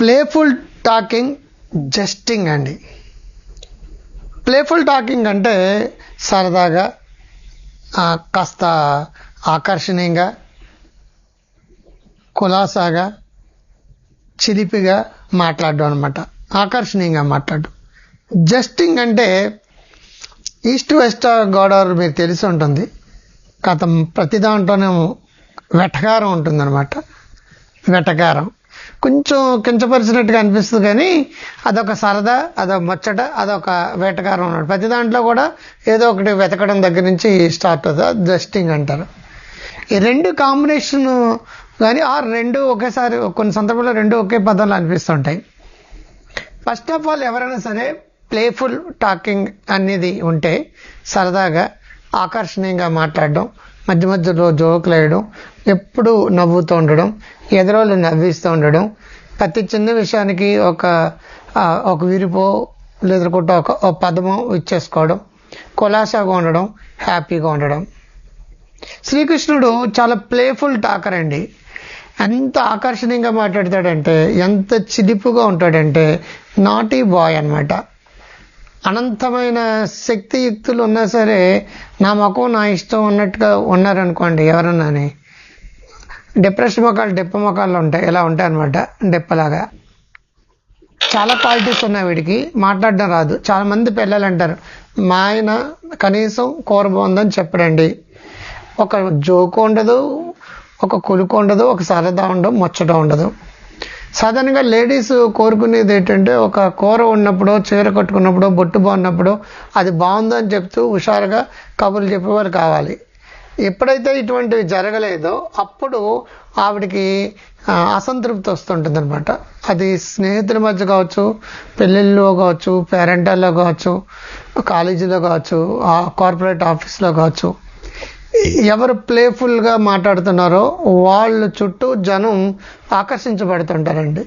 Playful talking జస్టింగ్ అండి. Playful talking అంటే సరదాగా కాస్త ఆకర్షణీయంగా కులాసాగా చిలిపిగా మాట్లాడడం అనమాట ఆకర్షణీయంగా మాట్లాడు జస్టింగ్ అంటే ఈస్ట్ వెస్ట్ గోదావరి మీకు తెలిసి ఉంటుంది. గతం ప్రతి దాంట్లోనే వెటకారం ఉంటుందన్నమాట. వెటకారం. కొంచెం కించపరిచినట్టుగా అనిపిస్తుంది కానీ అదొక సరదా అదొక ముచ్చట అదొక వేటకారం అన్నాడు ప్రతి దాంట్లో కూడా ఏదో ఒకటి వెతకడం దగ్గర నుంచి స్టార్ట్ అవుతుంది. జస్టింగ్ అంటారు. ఈ రెండు కాంబినేషన్ కానీ ఆ రెండు ఒకేసారి కొన్ని సందర్భాల్లో రెండు ఒకే పదంలో అనిపిస్తుంటాయి ఫస్ట్ ఆఫ్ ఆల్ ఎవరైనా సరే ప్లేఫుల్ టాకింగ్ అనేది ఉంటే సరదాగా ఆకర్షణీయంగా మాట్లాడడం మధ్య మధ్యలో జోకులు వేయడం ఎప్పుడు నవ్వుతూ ఉండడం ఎదురోళ్ళు నవ్విస్తూ ఉండడం ప్రతి చిన్న విషయానికి ఒక ఒక విరిపో లేదనుకుంటే ఒక పదము ఇచ్చేసుకోవడం కులాసాగా ఉండడం హ్యాపీగా ఉండడం. శ్రీకృష్ణుడు చాలా ప్లేఫుల్ టాకర్ అండి. ఎంత ఆకర్షణీయంగా మాట్లాడతాడంటే ఎంత చిలిపుగా ఉంటాడంటే నాటీ బాయ్ అన్నమాట. అనంతమైన శక్తియుక్తులు ఉన్నా సరే నా మొఖం నా ఇష్టం ఉన్నట్టుగా ఉన్నారనుకోండి ఎవరన్నాని? డిప్రెషన్ మొక్కలు డెప్ప మొక్కలు ఉంటాయి. ఇలా ఉంటాయి అనమాట డెప్పలాగా. చాలా క్వాలిటీస్ ఉన్నాయి వీడికి. మాట్లాడడం రాదు. చాలా మంది పిల్లలు అంటారు మా ఆయన కనీసం కూర బాగుందని చెప్పడండి. ఒక జోకు ఉండదు ఒక కులుకు ఉండదు ఒక సరదా ఉండదు ముచ్చట ఉండదు. సాధారణంగా లేడీస్ కోరుకునేది ఏంటంటే ఒక కూర ఉన్నప్పుడు చీర కట్టుకున్నప్పుడు బొట్టు బాగున్నప్పుడు అది బాగుందని చెప్తూ హుషారుగా కబుర్లు చెప్పేవారు కావాలి. ఎప్పుడైతే ఇటువంటివి జరగలేదో అప్పుడు ఆవిడకి అసంతృప్తి వస్తుంటుంది అనమాట అది స్నేహితుల మధ్య కావచ్చు పెళ్ళిళ్ళలో కావచ్చు పేరెంటాల్లో కావచ్చు కాలేజీలో కావచ్చు కార్పొరేట్ ఆఫీస్లో కావచ్చు ఎవరు ప్లేఫుల్గా మాట్లాడుతున్నారో వాళ్ళు చుట్టూ జనం ఆకర్షించబడుతుంటారండి.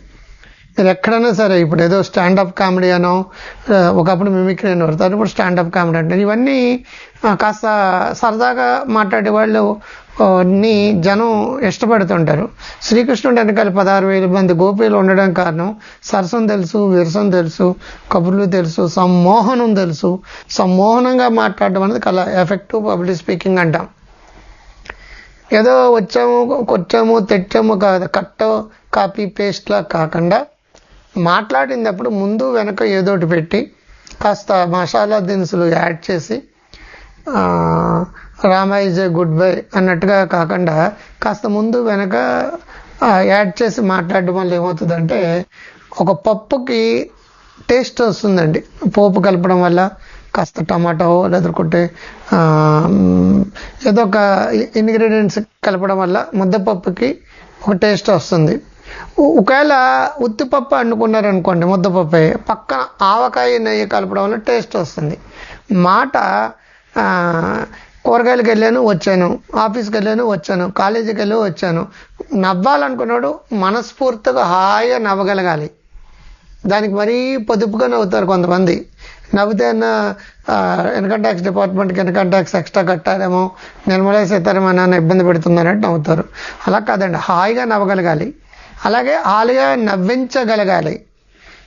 మీరు ఎక్కడైనా సరే ఇప్పుడు ఏదో స్టాండప్ కామెడీ అనో ఒకప్పుడు మిమిక్రీ అని పడతారు ఇప్పుడు స్టాండప్ కామెడీ అంటే ఇవన్నీ కాస్త సరదాగా మాట్లాడే వాళ్ళు ని జనం ఇష్టపడుతుంటారు. శ్రీకృష్ణుడు వెనకాల పదహారు వేల మంది గోపీలు ఉండడం కారణం సరసం తెలుసు విరసం తెలుసు కబుర్లు తెలుసు సమ్మోహనం తెలుసు. సమ్మోహనంగా మాట్లాడడం అనేది కల ఎఫెక్టివ్ పబ్లిక్ స్పీకింగ్ అంటాం. ఏదో వచ్చాము కొచ్చాము తెచ్చాము కాదు కట్ట కాపీ పేస్ట్లా కాకుండా మాట్లాడినప్పుడు ముందు వెనక ఏదోటి పెట్టి కాస్త మసాలా దినుసులు యాడ్ చేసి ఆ, రామా ఇజ్ గుడ్ బై అన్నట్టుగా కాకుండా కాస్త ముందు వెనక యాడ్ చేసి మాట్లాడడం వల్ల ఏమవుతుందంటే ఒక పప్పుకి టేస్ట్ వస్తుందండి. పోపు కలపడం వల్ల కాస్త టమాటో లేదంటే ఏదో ఒక ఇంగ్రీడియంట్స్ కలపడం వల్ల ముద్దపప్పుకి ఒక టేస్ట్ వస్తుంది. ఒకవేళ ఉత్తిపప్పు అనుకున్నారనుకోండి ముద్దపప్పు పక్కన ఆవకాయ నెయ్యి కలపడం వల్ల టేస్ట్ వస్తుంది. మాట కూరగాయలకు వెళ్ళాను వచ్చాను. ఆఫీస్కి వెళ్ళాను వచ్చాను. కాలేజీకి వెళ్ళి వచ్చాను. నవ్వాలనుకున్నాడు మనస్ఫూర్తిగా హాయిగా నవ్వగలగాలి. దానికి మరీ పొదుపుగా నవ్వుతారు కొంతమంది. నవ్వితే ఇన్కమ్ ట్యాక్స్ డిపార్ట్మెంట్కి ఇన్కమ్ ట్యాక్స్ ఎక్స్ట్రా కట్టారేమో నిర్మలా సీతారామన్ అని ఇబ్బంది పెడుతున్నారంటే నవ్వుతారు. అలా కాదండి హాయిగా నవ్వగలగాలి అలాగే హాయిగా నవ్వించగలగాలి.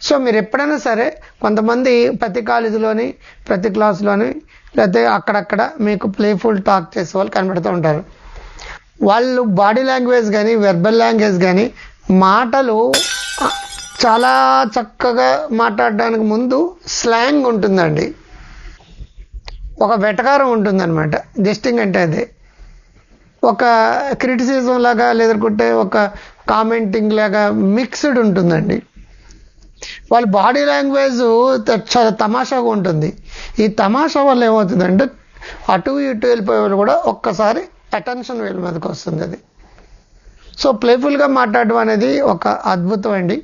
సో మీరు ఎప్పుడైనా సరే కొంతమంది ప్రతి కాలేజీలోని ప్రతి క్లాసులోని లేకపోతే అక్కడక్కడ మీకు ప్లేఫుల్ టాక్ చేసే వాళ్ళు కనబడుతూ ఉంటారు. వాళ్ళు బాడీ లాంగ్వేజ్ కానీ వెర్బల్ లాంగ్వేజ్ కానీ మాటలు చాలా చక్కగా మాట్లాడడానికి ముందు స్లాంగ్ ఉంటుందండి. ఒక వెటకారం ఉంటుందన్నమాట. జస్టింగ్ అంటే అదే. ఒక క్రిటిసిజం లాగా లేదనుకుంటే ఒక కామెంటింగ్ లాగా మిక్స్డ్ ఉంటుందండి. వాళ్ళ బాడీ లాంగ్వేజ్ చాలా తమాషాగా ఉంటుంది. ఈ తమాషా వల్ల ఏమవుతుందంటే అటు ఇటు వెళ్ళిపోయే వాళ్ళు కూడా ఒక్కసారి అటెన్షన్ వీళ్ళ మీదకి వస్తుంది అది. సో ప్లేఫుల్గా మాట్లాడడం అనేది ఒక అద్భుతం అండి.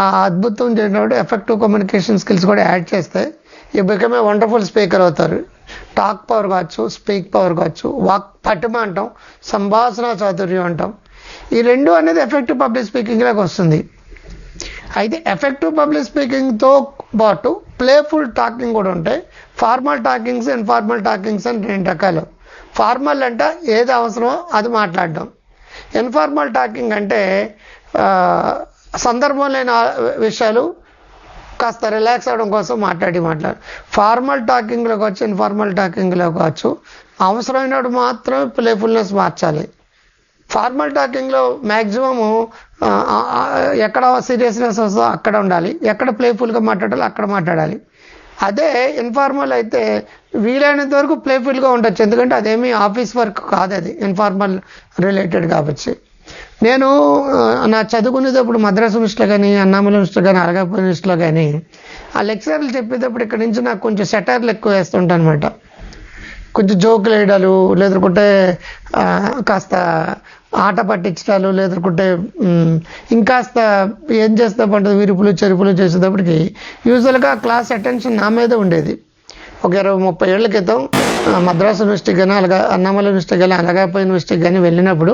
అద్భుతం చేసినప్పుడు ఎఫెక్టివ్ కమ్యూనికేషన్ స్కిల్స్ కూడా యాడ్ చేస్తే ఈ బికమే వండర్ఫుల్ స్పీకర్ అవుతారు. టాక్ పవర్ కావచ్చు స్పీక్ పవర్ కావచ్చు వాక్ పటిమ అంటాం సంభాషణ చాతుర్యం అంటాం. ఈ రెండు అనేది ఎఫెక్టివ్ పబ్లిక్ స్పీకింగ్లోకి వస్తుంది. అయితే ఎఫెక్టివ్ పబ్లిక్ స్పీకింగ్తో పాటు ప్లేఫుల్ టాకింగ్ కూడా ఉంటాయి. ఫార్మల్ టాకింగ్స్ ఇన్ఫార్మల్ టాకింగ్స్ అని రెండు రకాలు. ఫార్మల్ అంటే ఏది అవసరమో అది మాట్లాడడం. ఇన్ఫార్మల్ టాకింగ్ అంటే సందర్భం లేని విషయాలు కాస్త రిలాక్స్ అవ్వడం కోసం మాట్లాడి మాట్లాడు. ఫార్మల్ టాకింగ్లోకి వచ్చి ఇన్ఫార్మల్ టాకింగ్లోకి కావచ్చు అవసరమైనప్పుడు మాత్రమే ప్లేఫుల్నెస్ మార్చాలి. ఫార్మల్ టాకింగ్లో మ్యాక్సిమము ఎక్కడ సీరియస్నెస్ వస్తుందో అక్కడ ఉండాలి. ఎక్కడ ప్లేఫుల్గా మాట్లాడాలో అక్కడ మాట్లాడాలి. అదే ఇన్ఫార్మల్ అయితే వీలైనంత వరకు ప్లేఫుల్గా ఉండొచ్చు. ఎందుకంటే అదేమీ ఆఫీస్ వర్క్ కాదు అది ఇన్ఫార్మల్ రిలేటెడ్ కాబట్టి. నేను నా చదువుకునేటప్పుడు మద్రాసు మిస్ట్లో కానీ అన్నామల మిస్ట్లో కానీ అలగాపూర్ మిస్ట్లో కానీ ఆ లెక్చరర్లు చెప్పేటప్పుడు ఇక్కడ నుంచి నాకు కొంచెం సెటర్లు ఎక్కువ వేస్తుంటాను అనమాట కొంచెం జోకులు వేయడాలు లేదంటే కాస్త ఆట పట్టించడాలు లేదంటే ఇంకాస్త ఏం చేస్తా పంటది విరుపులు చెరుపులు చేసేటప్పటికి యూజువల్గా క్లాస్ అటెన్షన్ నా మీద ఉండేది. ఒక ఇరవై ముప్పై ఏళ్ళ క్రితం మద్రాసు యూనివర్సిటీ కానీ అలాగే అన్నామల యూనివర్సిటీ కానీ అలాగాపై యూనివర్సిటీ కానీ వెళ్ళినప్పుడు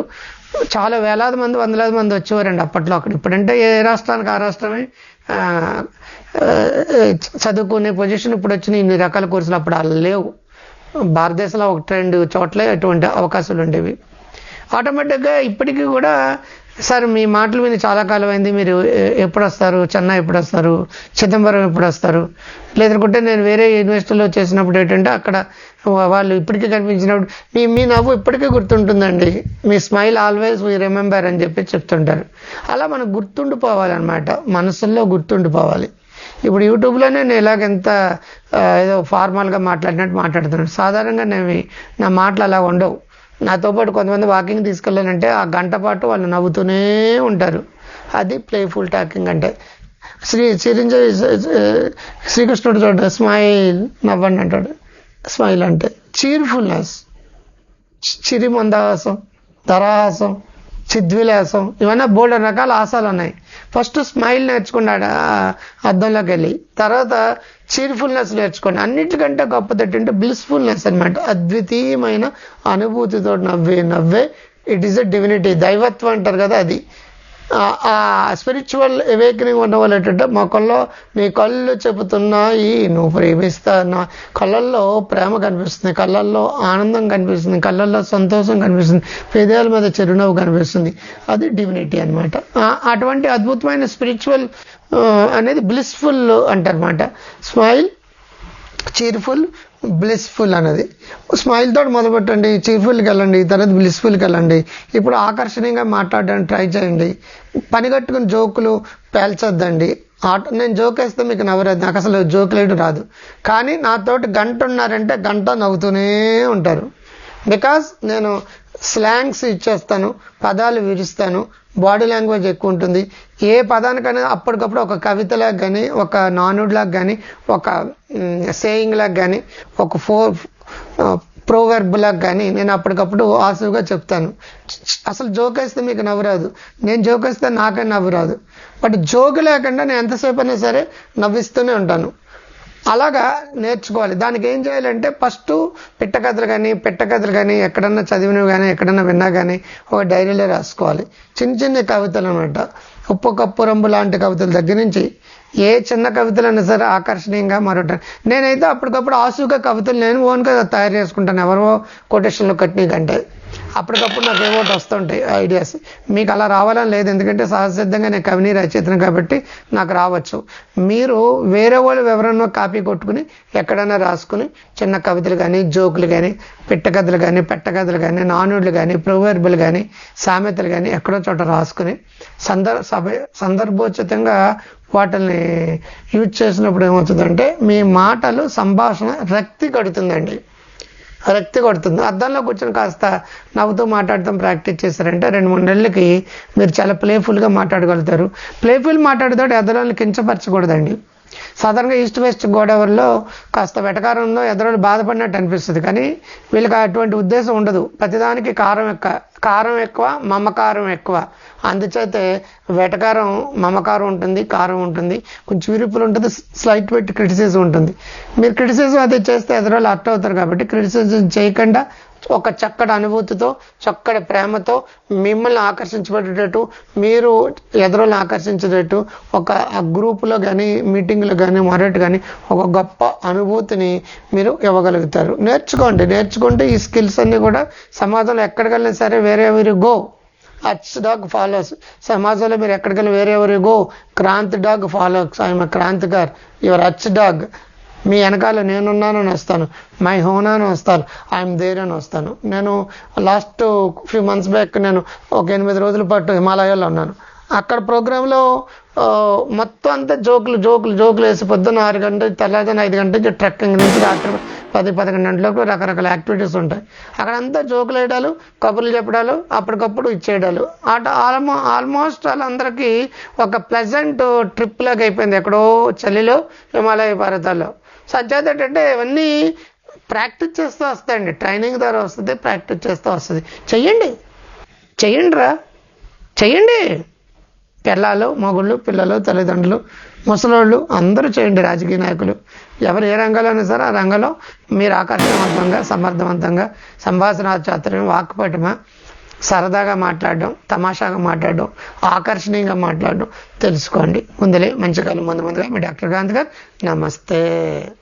చాలా వేలాది మంది వందలాది మంది వచ్చేవారండి అప్పట్లో అక్కడ. ఇప్పుడంటే ఏ రాష్ట్రానికి ఆ రాష్ట్రమే చదువుకునే పొజిషన్ ఇప్పుడు వచ్చిన ఇన్ని రకాల కోర్సులు అప్పుడు అలా లేవు. భారతదేశంలో ఒకటి రెండు చోట్ల ఎటువంటి అవకాశాలు ఉండేవి. ఆటోమేటిక్గా ఇప్పటికీ కూడా సార్ మీ మాటలు విని చాలా కాలం అయింది మీరు ఎప్పుడు వస్తారు చెన్నై ఎప్పుడు వస్తారు చిదంబరం ఎప్పుడు వస్తారు లేదనుకుంటే నేను వేరే యూనివర్సిటీలో చేసినప్పుడు ఏంటంటే అక్కడ వాళ్ళు ఇప్పటికీ కనిపించినప్పుడు మీ మీ నవ్వు ఇప్పటికీ గుర్తుంటుందండి. మీ స్మైల్ ఆల్వేస్ వీ రిమెంబర్ అని చెప్పి చెప్తుంటారు. అలా మనకు గుర్తుండిపోవాలన్నమాట. మనసుల్లో గుర్తుండిపోవాలి. ఇప్పుడు యూట్యూబ్లోనే నేను ఇలాగెంత ఏదో ఫార్మల్గా మాట్లాడినట్టు మాట్లాడుతున్నాను. సాధారణంగా నేను నా మాటలు అలా ఉండవు. నాతో పాటు కొంతమంది వాకింగ్ తీసుకెళ్ళాలంటే ఆ గంట పాటు వాళ్ళు నవ్వుతూనే ఉంటారు. అది ప్లేఫుల్ టాకింగ్ అంటే. శ్రీ చిరంజీవి శ్రీకృష్ణుడు చూడ స్మైల్ నవ్వండి అంటాడు. స్మైల్ అంటే చీర్ఫుల్నెస్ చిరి మందహాసం ధరాహాసం చిద్విలాసం ఇవన్నీ బోల్డ్ రకాల ఆశాలు ఉన్నాయి. ఫస్ట్ స్మైల్ నేర్చుకున్నాడు ఆ అద్దంలోకి వెళ్ళి తర్వాత చీర్ఫుల్నెస్ నేర్చుకోండి అన్నిటికంటే గొప్పది ఏంటంటే బ్లిస్ఫుల్నెస్ అనమాట అద్వితీయమైన అనుభూతితో నవ్వే నవ్వే ఇట్ ఈస్ ఎ డివినిటీ దైవత్వం అంటారు కదా అది. ఆ- స్పిరిచువల్ అవేకనింగ్ ఉన్న వాళ్ళు ఏంటంటే మా కళ్ళలో నీ కళ్ళు చెబుతున్నాయి నువ్వు ప్రేమిస్తానా కళ్ళల్లో ప్రేమ కనిపిస్తుంది కళ్ళల్లో ఆనందం కనిపిస్తుంది కళ్ళల్లో సంతోషం కనిపిస్తుంది పేదాల మీద చిరునవ్వు కనిపిస్తుంది. అది డివినిటీ అనమాట అటువంటి అద్భుతమైన స్పిరిచువల్ అనేది బ్లిస్ఫుల్ అంటారన్నమాట. స్మైల్ చీర్ఫుల్ బ్లిస్ఫుల్ అనేది స్మైల్ తోటి మొదలుపెట్టండి చీర్ఫుల్కి వెళ్ళండి తర్వాత బ్లిస్ఫుల్కి వెళ్ళండి. ఇప్పుడు ఆకర్షణీయంగా మాట్లాడడానికి ట్రై చేయండి. పని కట్టుకుని జోకులు పేల్చొద్దండి. ఆట నేను జోక్ వేస్తే మీకు నవ్వరాదు. నాకు అసలు జోక్ రాదు. కానీ నాతోటి గంట ఉన్నారంటే గంట నవ్వుతూనే ఉంటారు. బికాస్ నేను స్లాంగ్స్ ఇచ్చేస్తాను పదాలు విరుస్తాను బాడీ లాంగ్వేజ్ ఎక్కువ ఉంటుంది. ఏ పదానికైనా అప్పటికప్పుడు ఒక కవితలాగా కానీ ఒక నానుడ్లాగా కానీ ఒక సేయింగ్ లాగా కానీ ఒక ఫోర్ ప్రోవర్బ్ లాగా కానీ నేను అప్పటికప్పుడు ఆసువుగా చెప్తాను. అసలు జోక్ వేస్తే మీకు నవ్వురాదు. నేను జోక్ వేస్తే నాకే నవ్వురాదు. బట్ జోక్ లేకుండా నేను ఎంతసేపు అయినా సరే నవ్విస్తూనే ఉంటాను. అలాగా నేర్చుకోవాలి. దానికి ఏం చేయాలంటే ఫస్ట్ పిట్టకథలు కానీ పెట్టకథలు కానీ ఎక్కడన్నా చదివినవి కానీ ఎక్కడన్నా విన్నా కానీ ఒక డైరీలో రాసుకోవాలి. చిన్న చిన్న కవితలు అనమాట ఉప్పు కప్పు రంబు లాంటి కవితల దగ్గర నుంచి ఏ చిన్న కవితలైనా సరే ఆకర్షణీయంగా మరొకటి నేనైతే అప్పటికప్పుడు ఆసుగా కవితలు నేను ఓన్గా తయారు చేసుకుంటాను. ఎవరో కొటేషన్లో కట్టిన కంటే. అప్పటికప్పుడు నాకు ఏవో వస్తుంటాయి ఐడియాస్ మీకు అలా రావాలని లేదు. ఎందుకంటే సహజసిద్ధంగా నేను కవిని రచయితను కాబట్టి నాకు రావచ్చు. మీరు వేరే వాళ్ళు ఎవరన్నా కాపీ కొట్టుకుని ఎక్కడైనా రాసుకుని చిన్న కవితలు కానీ జోకులు కానీ పిట్టకథలు కానీ పెట్టకథలు కానీ నానుడులు కానీ ప్రొవర్బులు కానీ సామెతలు కానీ ఎక్కడో చోట రాసుకుని సందర్ సభ సందర్భోచితంగా వాటిని యూజ్ చేసినప్పుడు ఏమవుతుందంటే మీ మాటలు సంభాషణ రక్తి కడుతుందండి. రక్తి కొడుతుంది. అద్దంలో కూర్చొని కాస్త నవ్వుతూ మాట్లాడటం ప్రాక్టీస్ చేశారంటే రెండు మూడు నెలలకి మీరు చాలా ప్లేఫుల్గా మాట్లాడగలుగుతారు. ప్లేఫుల్ మాట్లాడేటప్పుడు ఎదరోళ్ళని కించపరచకూడదండి. సాధారణంగా ఈస్ట్ వెస్ట్ గోదావరిలో కాస్త వెటకారంలో ఎదరోళ్ళు బాధపడినట్టు అనిపిస్తుంది. కానీ వీళ్ళకి అటువంటి ఉద్దేశం ఉండదు. ప్రతిదానికి కారం ఎక్కువ కారం ఎక్కువ మమకారం ఎక్కువ. అందుచేతే వెటకారం మమకారం ఉంటుంది కారం ఉంటుంది. కొంచెం విరుపులు ఉంటుంది స్లైట్ పెట్టి క్రిటిసిజం ఉంటుంది. మీరు క్రిటిసిజం అది చేస్తే ఎదరోళ్ళు అట్ అవుతారు కాబట్టి క్రిటిసిజం చేయకుండా ఒక చక్కటి అనుభూతితో చక్కటి ప్రేమతో మిమ్మల్ని ఆకర్షించబడేటట్టు మీరు ఎదురులు ఆకర్షించేటట్టు ఒక ఆ గ్రూపులో కానీ మీటింగ్లో కానీ మరొకటి కానీ ఒక గొప్ప అనుభూతిని మీరు ఇవ్వగలుగుతారు. నేర్చుకోండి. నేర్చుకుంటే ఈ స్కిల్స్ అన్నీ కూడా సమాజంలో ఎక్కడికి వెళ్ళినా సరే వేరే మీరు గో. అచ్ dog follows. సమాజంలో మీరు ఎక్కడికెళ్ళి వేరే ఎవరు గో. Kranti dog follows. ఆయన క్రాంతికార్. Your అచ్ dog. మీ వెనకాల నేనున్నాను అని వస్తాను. మై హోనా అని వస్తాను. ఐఎమ్ దేర్ అని వస్తాను. నేను లాస్ట్ ఫ్యూ మంత్స్ బ్యాక్ నేను ఒక ఎనిమిది రోజుల పాటు హిమాలయాల్లో ఉన్నాను. అక్కడ ప్రోగ్రాంలో మొత్తం అంతా జోకులు జోకులు జోకులు వేసి పొద్దున్న ఆరు గంటల తెల్లారిన ఐదు గంటల నుంచి ట్రెక్కింగ్ నుంచి రాత్రి పది పదకొండు గంటలకు రకరకాల యాక్టివిటీస్ ఉంటాయి. అక్కడ అంతా జోకులు వేయడాలు కబుర్లు చెప్పడాలు అప్పటికప్పుడు ఇచ్చేయడాలు. అట ఆల్మో ఆల్మోస్ట్ వాళ్ళందరికీ ఒక ప్లెజెంట్ ట్రిప్ లాగా అయిపోయింది. ఎక్కడో చలిలో హిమాలయ పర్వతాల్లో. సంచేత ఏంటంటే ఇవన్నీ ప్రాక్టీస్ చేస్తూ వస్తాయండి ట్రైనింగ్ ద్వారా వస్తుంది ప్రాక్టీస్ చేస్తూ వస్తుంది. చెయ్యండి. చెయ్యండి రా చెయ్యండి. పిల్లలు మగుళ్ళు పిల్లలు తల్లిదండ్రులు ముసలోళ్ళు అందరూ చేయండి రాజకీయ నాయకులు. ఎవరు ఏ రంగంలోనే సరే ఆ రంగంలో మీరు ఆకర్షణవంతంగా సమర్థవంతంగా సంభాషణ చాతుర్యం వాక్పటిమ సరదాగా మాట్లాడడం తమాషాగా మాట్లాడడం ఆకర్షణీయంగా మాట్లాడడం తెలుసుకోండి. ముందులే మంచి కాలం ముందు ముందుగా మీ డాక్టర్ గాంధీ గారు. నమస్తే.